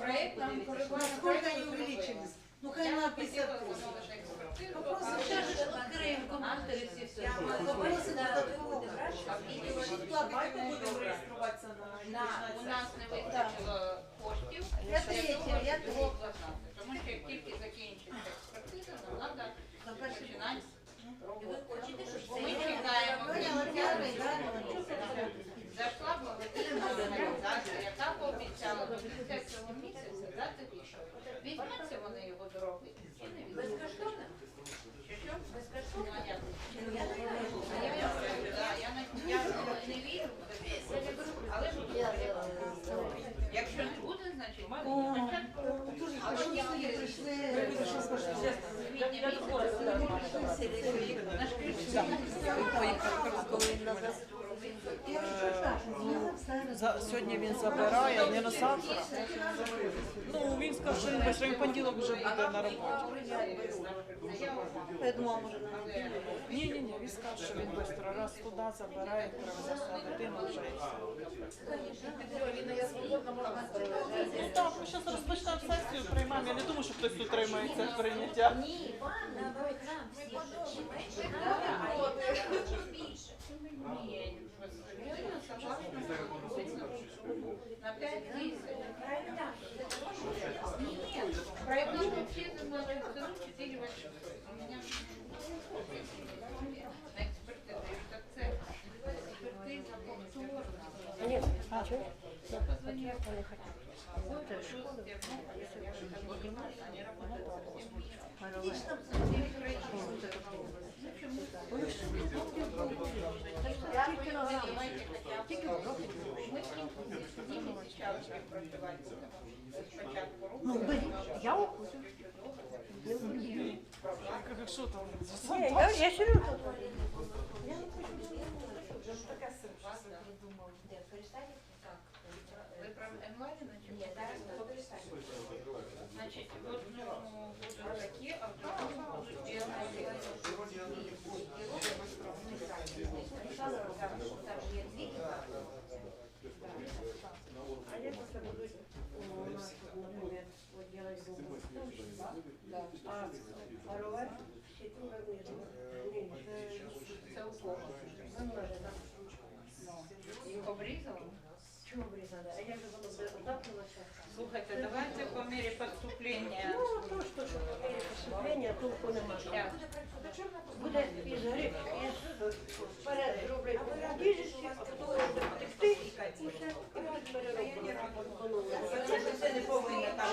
проект нам коригуємо. Сколько они увеличились? Ну, хай на 50 тысяч. Вопрос відкриємо коментарі всі все. Я маю вопроси до такого. Давайте будемо реєструватися на у нас не вистачило коштів. Я третя, я обладнати. Тому що як тільки закінчиться експертиза, нам треба починати хочете, щоб Ми чекаємо? Зайшла благодійна організація, яка пообіцяла до кінця цього місяця дати відповідь. Візьмуться вони його до роботи чи не візьмуться? безкоштовно? Чи що? Безкоштовно? Ну, а як? Я не знаю. А я не знаю, да, я не- я не вірю, але ж якщо не буде, значить О, спочатку Дуже А хорошо, тоді що ми ви прийшли. квітня місяця наш ключ Я вже кажу, я За, сьогодні він забирає, не на завтра. Сказав, що він, що він понеділок вже буде на роботі. Я думала, може, на неділю. Ні, ні, ні, він сказав, що він швидко раз туди забирає, привезе сюди дитину вже і все. Ну так, ми зараз розпочнемо сесію, приймаємо. Я не думаю, що хтось утримається від прийняття. Ні, наоборот, нам всі, більше. На 5 тисяч. Правильно? Нет, проектом вообще надо 4 800. У меня на экспертизу, это цель. Экспертиза повторна. Нет, а что? Я позвонила. Вот это что с тем, ну, я же там понимаю, они работают совсем Тільки давайте хоча б ми з ними зараз співпрацювати будемо. Спочатку Ну, руку. блин, я уходжу. Що там? Не, я, я серьезно. Де, перестань? Так. Ви про онлайн чи Ні, зараз ми перестань. Значить, в одному будуть такі, а в другому будуть біологічні. Там же є дві. А я просто буду у нас, например, вот делать зубы. А нет. Це у кого? Замножено. Їх обрізали? А я же буду удавливаться. Слухайте, давайте по мірі поступлення. Ну, то, что по мере поступления толку нема. Я Буде із гри, із вперед зроблять біжище, а потім буде потекти, і будуть перероблені. Це все не повинно там.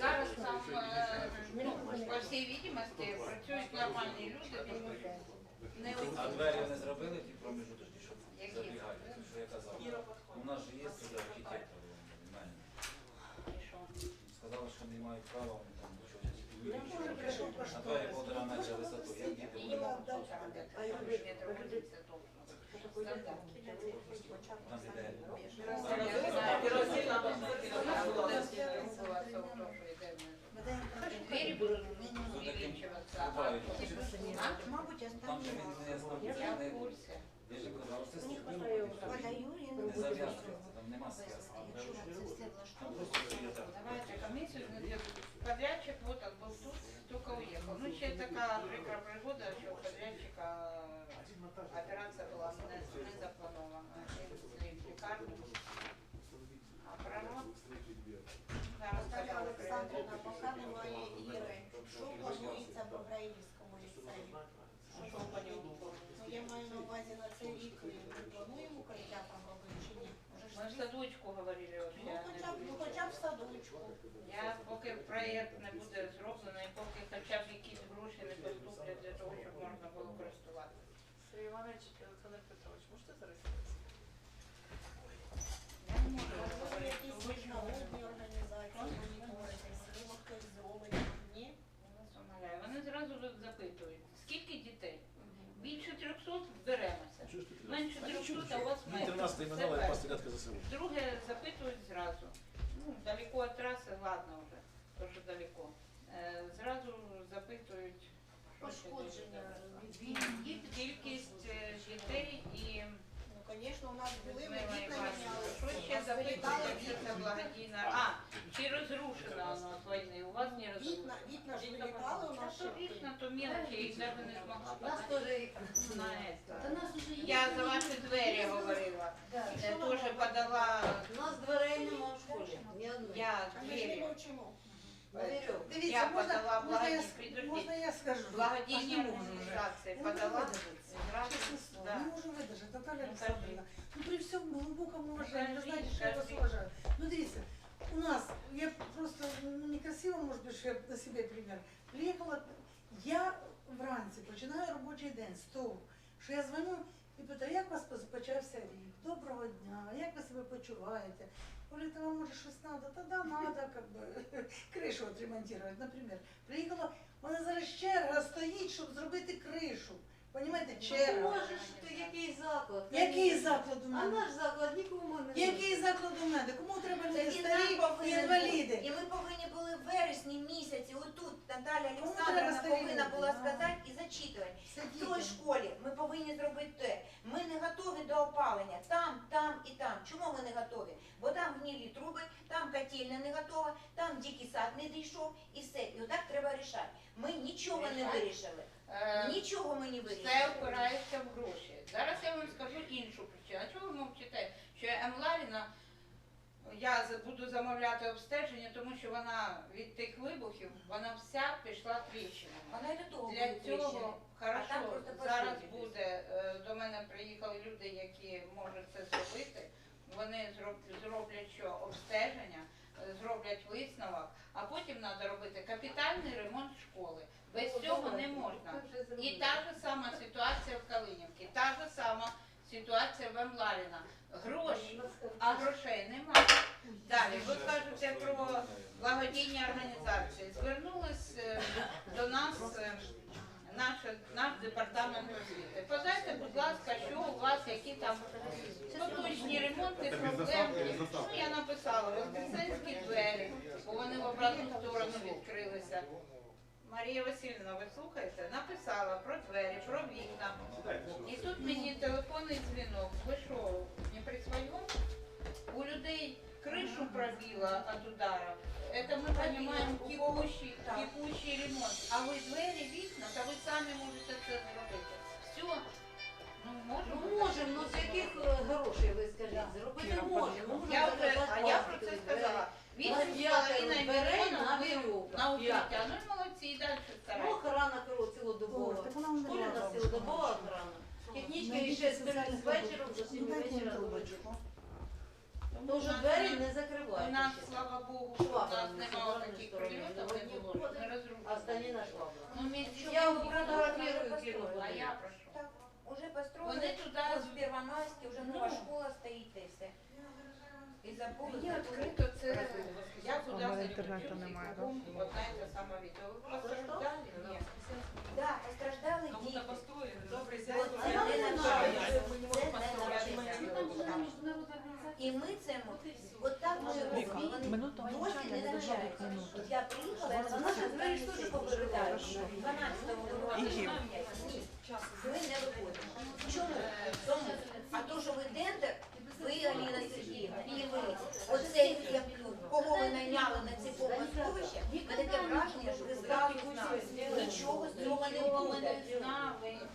Зараз там, е, ну, по всій відомості, працюють нормальні люди, тому не А двері вони зробили ті промежуточні, щоб забігати, що я казав. У нас же є сюди архітектор, нормально. І? Сказали, що не мають права, вони там щось. А двері полтора метра висоту, як діти І вони йому можуть. полтора метра, метр 80 довго. Стандарт. Там іде. Двери будут увеличиваться, а я Там Я. Я ж казав, це Не зав'язується, там нема. Давайте комісію подрядчик вот он был тут, только уехал. Ну, ще така прикра пригода, що у подрядчика операція була не, не запланована. Він слів лікарню. А прораб зараз Наталя сказали, Олександрівна, поки немає Іри, що планується в Обраївському ліцеї? Ну, я маю на увазі на цей рік, ми плануємо укриття там робити чи ні? Може ж Ми в ні? садочку говорили Ну, вообще. хоча б, ну, хоча б в садочку. Я поки проєкт не буде зроблено, і поки хоча б якісь гроші не поступлять для того, щоб можна було користуватися. Сергій Іванович, Олександр Петрович, можете зареєструватися? Я не можу Можливо, якісь міжнародні організації, можливо, хтось зробить. Ні? Я вас умоляю. Вони зразу запитують, скільки дітей? Більше 300 беремося. Менше 300, а у вас менше. Це перше. Друге запитують зразу. Ну, далеко від пошкодження від Є війни? кількість е, дітей і Ну, звісно, у нас були, ми Людмила вікна Іванівна, міняли. Що ще у нас вилітали запитати, що це благодійна? А, чи розрушена у нас війни? У вас не Вікна, розрушена? вікна ж вилітали у то мелочі, їх навіть не змогла Нас подати теж на Та це. нас уже є. Я за ваші двері говорила. Да. Я теж подала, У нас дверей нема в школі. Ні одної. я А ми ж не двері. мовчимо. На вірьовку. Я можна, подала можна, я, благодійні, с- можна я скажу? благодійні не можу організації Я подала. видержати. Зразу, Честное слово, да. не можу видержати. Наталя Ну, ну при всьому глибокому уваженні, ви кажіть, знаєте, що я вас уважаю. Ну дивіться, у нас, я просто, ну некрасиво, може бути, що я на себе примір. Приїхала, я вранці починаю робочий день з того, що я дзвоню і питаю, як у вас почався рік? Доброго дня, як ви себе почуваєте? Говорите, вам може щось треба? Та да, треба, как би, кришу отремонтувати, наприклад. Приїхала, вона зараз черга стоїть, щоб зробити кришу. Понімаєте, Ти черга. можеш, ти який заклад? Який заклад у А мене? наш заклад нікому не Який заклад у мене? Кому треба люди старі і повинен інваліди? І ми повинні були в вересні місяці, отут Наталя Кому треба Олександровна старі повинна люди? була сказати і зачитувати. В той школі ми повинні зробити те. Ми не готові до опалення. Там, там і там. Чому ми не готові? Бо там гнилі труби, там котельня не готова, там дикий сад не дійшов і все. І отак треба рішати. Ми нічого не вирішили. Е, Нічого ми не вирішили. Все опирається в гроші. Зараз я вам скажу іншу причину. А чого ви мовчите? Що я за- буду замовляти обстеження, тому що вона від тих вибухів, вона вся пішла тріщинами. Вона й до того Для цього там хорошо, просто зараз буде, е, до мене приїхали люди, які можуть це зробити. Вони зроб- зроблять що обстеження, е, зроблять висновок, а потім треба робити капітальний ремонт цього не можна. І та ж сама ситуація в Калинівці, та ж сама ситуація в Емларіна. Гроші, а грошей немає. Далі, ви кажете про благодійні організації. Звернулись е, до нас е, наш, наш департамент освіти. Подайте, будь ласка, що у вас, які там поточні ремонтні проблеми. Ну, я написала, воскресенські двері, бо вони в обратну сторону відкрилися. Марія Васильівна, ви слухаєте? Написала про двері, про вікна. І тут мені телефонний дзвінок. Ви що, не при своєму? У людей крышу пробило от удара. Это мы понимаем кипучий, кипучий ремонт. А ви двері, вікна, та ви самі можете це зробити. Все. Ну, Ну можемо. можемо, ну з яких е, грошей ви скажіть? Зробити можемо. Я вже, а я про це сказала. Вісім з половиною дверей на на укриття. Ну і молодці, і далі Ну, старайтеся. охорона керу Ой, цілодобова. так вона В не школі у нас була цілодобова охорона. Технічка Найдіть ще з соціальних з вечора до 7 Ну, їм вечора трубочку. Тому У що нас двері не- не У закриваються. нас, ще. слава Богу, у Швабра нас не немає забрали таких сторони, прильотів, не заводні було, входи, не А розрушено. останні на швабра. Ну, місяць Я тому фотографірую кіно. А я прошу. Так, уже построили. Вони туди Ось в Первомайське вже нова Ну. школа стоїть і все. І забули. Відкрито це. Я туди в інтернету немає, кругом Одна і та сама відео. Ви просто Ні. Да, постраждали діти. Це не не Це не навчання. І ми це от так ми робимо. Досі не не навчаються. От Я приїхала, я ж двері ж теж повирізають. 12-го року. Ні, ми не виходимо. Чому? Тому, а то, що ви дендер, ви, Аліна Сергіївна, і ви, оцей, як, кого ви найняли на ці сховище, ви таке враження, що ви зразу знали. Нічого з цього не буде.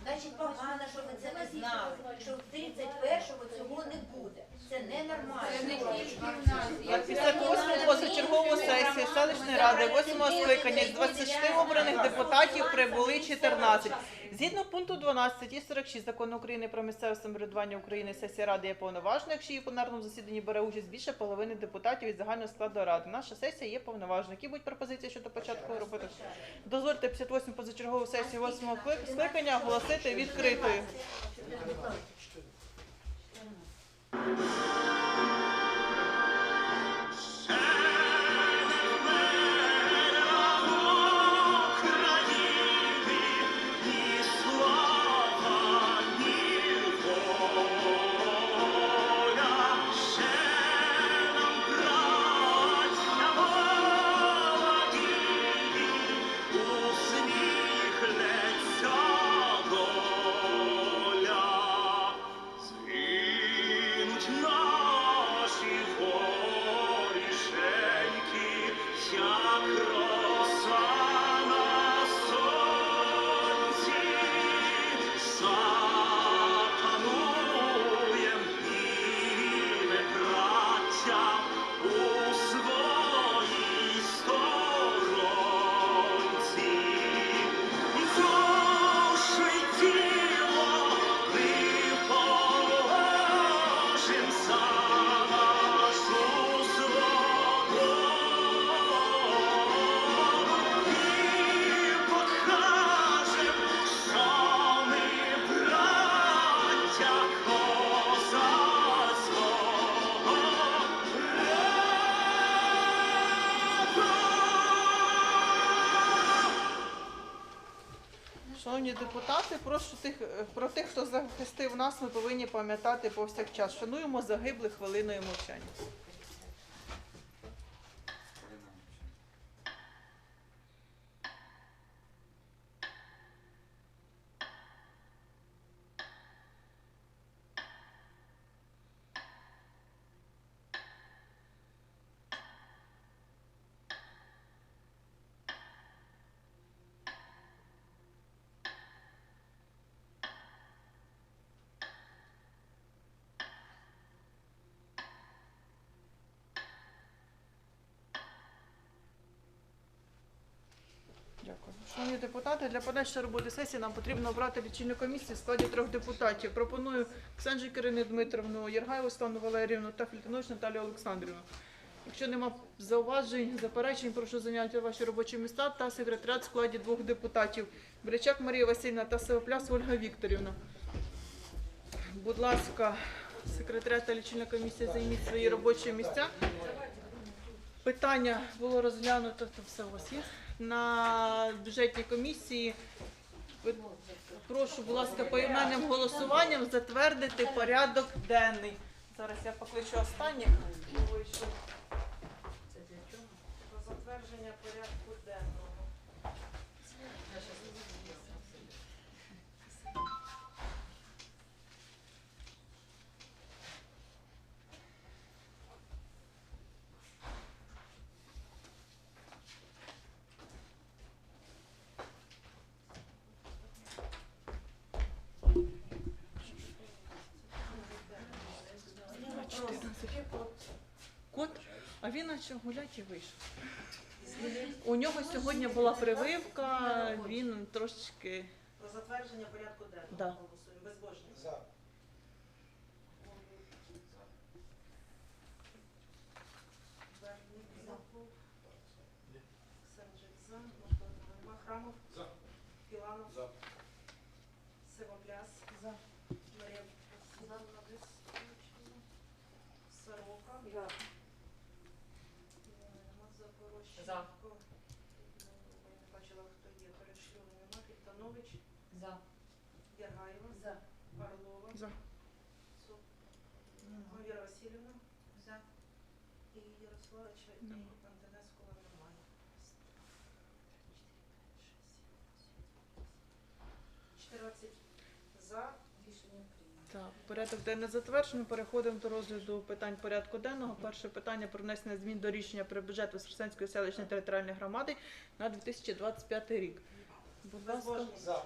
Значить, погано, що ви це не знали, що в 31-го цього не буде. Це ненормально. Це не тільки в нас. Я 58 селищної ради 8 скликання з 20 обраних депутатів прибули 14. Згідно пункту 12 статті 46 закону України про місцеве самоврядування України сесія ради є повноважною, якщо її пленарному засіданні бере участь більше половини депутатів від загального складу ради. Наша сесія є повноважною. Які будуть пропозиції щодо початку роботи? Дозвольте 58 позачергову сесію 8 скликання оголосити відкритою. Thank you. Депутати, прошу тих е, про тих, хто захистив нас, ми повинні пам'ятати повсякчас. Шануємо загиблих хвилиною мовчання. Шановні депутати, для подальшої роботи сесії нам потрібно обрати лічильну комісію в складі трьох депутатів. Пропоную Ксенжі Кирини Дмитровну, Єргаєву Стану Валеріївну та Фільтинович Наталію Олександрівну. Якщо нема зауважень, заперечень, прошу зайняти ваші робочі місця та секретаріат в складі двох депутатів. Брячак Марія Васильівна та Севопляс Ольга Вікторівна. Будь ласка, секретаріат та лічильна комісія займіть свої робочі місця. Питання було розглянуто, то все у вас є. На бюджетній комісії. Прошу, будь ласка, поіменним голосуванням затвердити порядок денний. Зараз я покличу останніх. хто вийшов. Про затвердження порядку а він наче гулять і вийшов. У нього сьогодні була прививка, він трошечки. Про затвердження порядку денного. Да. Голосуємо. Безбожний. За. Берник за. Ксенжик за. Можливо, нема. Храмов. За. Філанов. За. Сивопляс. За. Марія Васильівна. Сорока. За. Нема. Запорожченко. За. Я не бачила, хто є. Перешлюри нема. Фільтанович. За. Ягаєва. За. Орлова. За. Віра Васильівна. За. І Ярославича і. Антонескова немає. Чотирнадцять за. Так, порядок денний затверджено. Переходимо до розгляду питань порядку денного. Перше питання про внесення змін до рішення про бюджет Воскресенської селищної територіальної громади на 2025 рік. Будь ласка. За.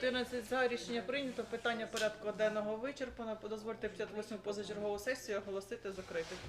14 за рішення прийнято. Питання порядку денного вичерпано. Дозвольте 58 позачергову сесію оголосити закритою.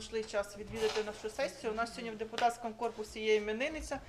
Знайшли час відвідати нашу сесію. У нас сьогодні в депутатському корпусі є іменинниця.